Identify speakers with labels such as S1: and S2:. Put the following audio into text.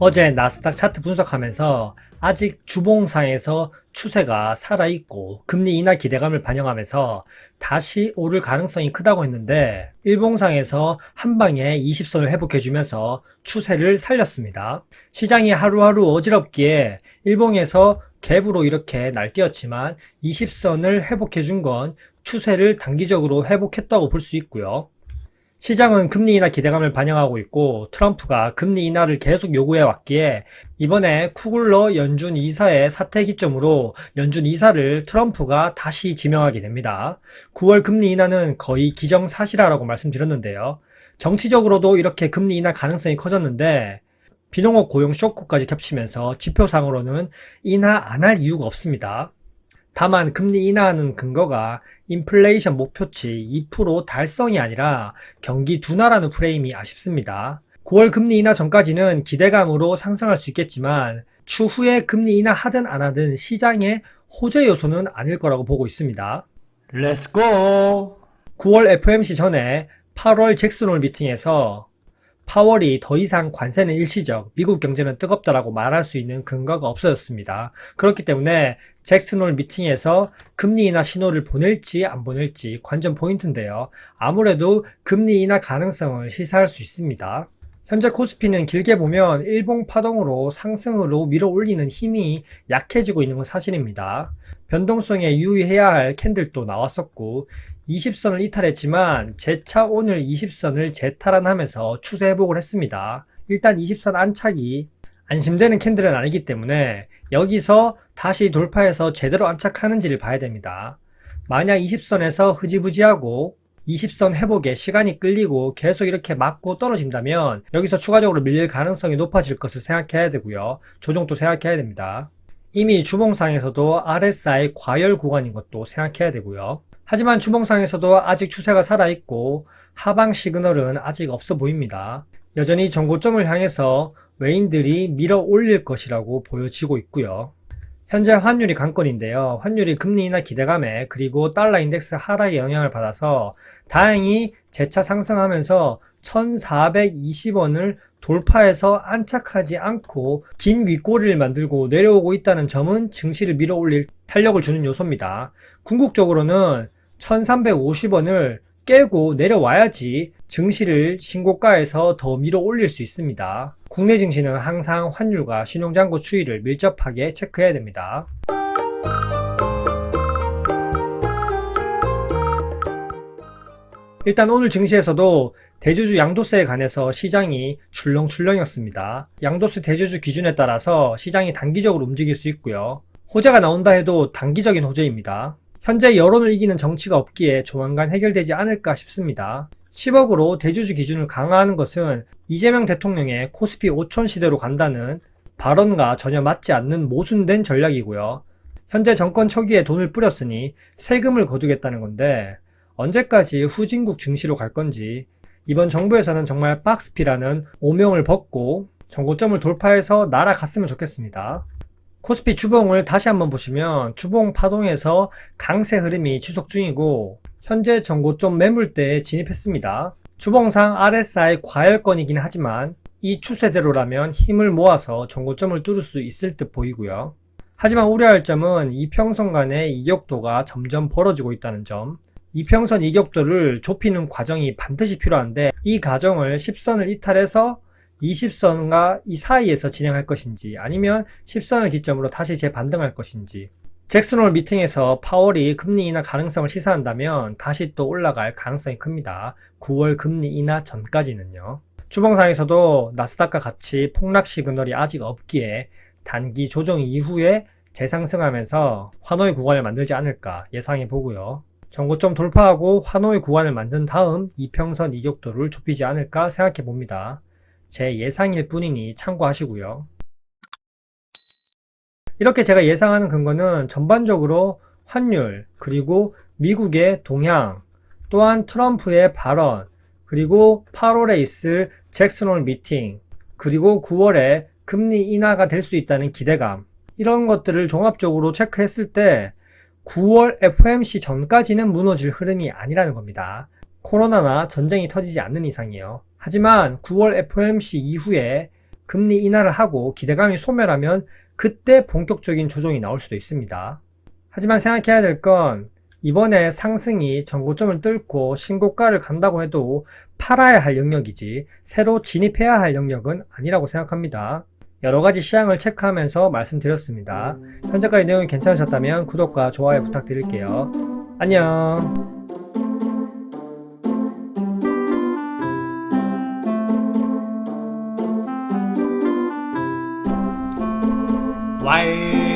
S1: 어제 나스닥 차트 분석하면서 아직 주봉상에서 추세가 살아있고 금리 인하 기대감을 반영하면서 다시 오를 가능성이 크다고 했는데 일봉상에서 한 방에 20선을 회복해주면서 추세를 살렸습니다. 시장이 하루하루 어지럽기에 일봉에서 갭으로 이렇게 날뛰었지만 20선을 회복해준 건 추세를 단기적으로 회복했다고 볼 수 있고요. 시장은 금리 인하 기대감을 반영하고 있고 트럼프가 금리 인하를 계속 요구해 왔기에 이번에 쿠글러 연준 이사의 사퇴 기점으로 연준 이사를 트럼프가 다시 지명하게 됩니다. 9월 금리 인하는 거의 기정사실화라고 말씀드렸는데요. 정치적으로도 이렇게 금리 인하 가능성이 커졌는데 비농업 고용 쇼크까지 겹치면서 지표상으로는 인하 안 할 이유가 없습니다. 다만 금리 인하하는 근거가 인플레이션 목표치 2% 달성이 아니라 경기 둔화라는 프레임이 아쉽습니다. 9월 금리 인하 전까지는 기대감으로 상승할 수 있겠지만 추후에 금리 인하 하든 안 하든 시장의 호재 요소는 아닐 거라고 보고 있습니다. 렛츠고! 9월 FOMC 전에 8월 잭슨홀 미팅에서 파월이 더 이상 관세는 일시적, 미국 경제는 뜨겁다라고 말할 수 있는 근거가 없어졌습니다. 그렇기 때문에 잭슨홀 미팅에서 금리 인하 신호를 보낼지 안 보낼지 관전 포인트인데요. 아무래도 금리 인하 가능성을 시사할 수 있습니다. 현재 코스피는 길게 보면 일봉 파동으로 상승으로 밀어 올리는 힘이 약해지고 있는 건 사실입니다. 변동성에 유의해야 할 캔들도 나왔었고 20선을 이탈했지만 재차 오늘 20선을 재탈환하면서 추세 회복을 했습니다. 일단 20선 안착이 안심되는 캔들은 아니기 때문에 여기서 다시 돌파해서 제대로 안착하는지를 봐야 됩니다. 만약 20선에서 흐지부지하고 20선 회복에 시간이 끌리고 계속 이렇게 맞고 떨어진다면 여기서 추가적으로 밀릴 가능성이 높아질 것을 생각해야 되고요. 조정도 생각해야 됩니다. 이미 주봉상에서도 RSI 과열 구간인 것도 생각해야 되고요. 하지만 주봉상에서도 아직 추세가 살아있고 하방 시그널은 아직 없어 보입니다. 여전히 정고점을 향해서 외인들이 밀어 올릴 것이라고 보여지고 있고요. 현재 환율이 관건인데요. 환율이 금리 인하 기대감에 그리고 달러 인덱스 하락의 영향을 받아서 다행히 재차 상승하면서 1420원을 돌파해서 안착하지 않고 긴 윗꼬리를 만들고 내려오고 있다는 점은 증시를 밀어 올릴 탄력을 주는 요소입니다. 궁극적으로는 1350원을 깨고 내려와야지 증시를 신고가에서 더 밀어 올릴 수 있습니다. 국내 증시는 항상 환율과 신용장고 추이를 밀접하게 체크해야 됩니다. 일단 오늘 증시에서도 대주주 양도세에 관해서 시장이 출렁출렁이었습니다. 양도세 대주주 기준에 따라서 시장이 단기적으로 움직일 수 있고요. 호재가 나온다 해도 단기적인 호재입니다. 현재 여론을 이기는 정치가 없기에 조만간 해결되지 않을까 싶습니다. 10억으로 대주주 기준을 강화하는 것은 이재명 대통령의 코스피 5천 시대로 간다는 발언과 전혀 맞지 않는 모순된 전략이고요. 현재 정권 초기에 돈을 뿌렸으니 세금을 거두겠다는 건데 언제까지 후진국 증시로 갈 건지 이번 정부에서는 정말 박스피라는 오명을 벗고 정고점을 돌파해서 날아갔으면 좋겠습니다. 코스피 주봉을 다시 한번 보시면 주봉 파동에서 강세 흐름이 지속 중이고 현재 정고점 매물대에 진입했습니다. 주봉상 RSI 과열권이긴 하지만 이 추세대로라면 힘을 모아서 정고점을 뚫을 수 있을 듯 보이고요. 하지만 우려할 점은 이평선 간의 이격도가 점점 벌어지고 있다는 점. 이평선 이격도를 좁히는 과정이 반드시 필요한데 이 과정을 10선을 이탈해서 20선과 이 사이에서 진행할 것인지 아니면 10선을 기점으로 다시 재반등할 것인지 잭슨홀 미팅에서 파월이 금리 인하 가능성을 시사한다면 다시 또 올라갈 가능성이 큽니다. 9월 금리 인하 전까지는요. 주봉상에서도 나스닥과 같이 폭락 시그널이 아직 없기에 단기 조정 이후에 재상승하면서 환호의 구간을 만들지 않을까 예상해 보고요. 정고점 돌파하고 환호의 구간을 만든 다음 이평선 이격도를 좁히지 않을까 생각해 봅니다. 제 예상일 뿐이니 참고하시고요. 이렇게 제가 예상하는 근거는 전반적으로 환율, 그리고 미국의 동향, 또한 트럼프의 발언, 그리고 8월에 있을 잭슨홀 미팅, 그리고 9월에 금리 인하가 될 수 있다는 기대감, 이런 것들을 종합적으로 체크했을 때 9월 FOMC 전까지는 무너질 흐름이 아니라는 겁니다. 코로나나 전쟁이 터지지 않는 이상이요. 하지만 9월 FOMC 이후에 금리 인하를 하고 기대감이 소멸하면 그때 본격적인 조정이 나올 수도 있습니다. 하지만 생각해야 될 건 이번에 상승이 전고점을 뚫고 신고가를 간다고 해도 팔아야 할 영역이지 새로 진입해야 할 영역은 아니라고 생각합니다. 여러 가지 시향을 체크하면서 말씀드렸습니다. 현재까지 내용이 괜찮으셨다면 구독과 좋아요 부탁드릴게요. 안녕. life.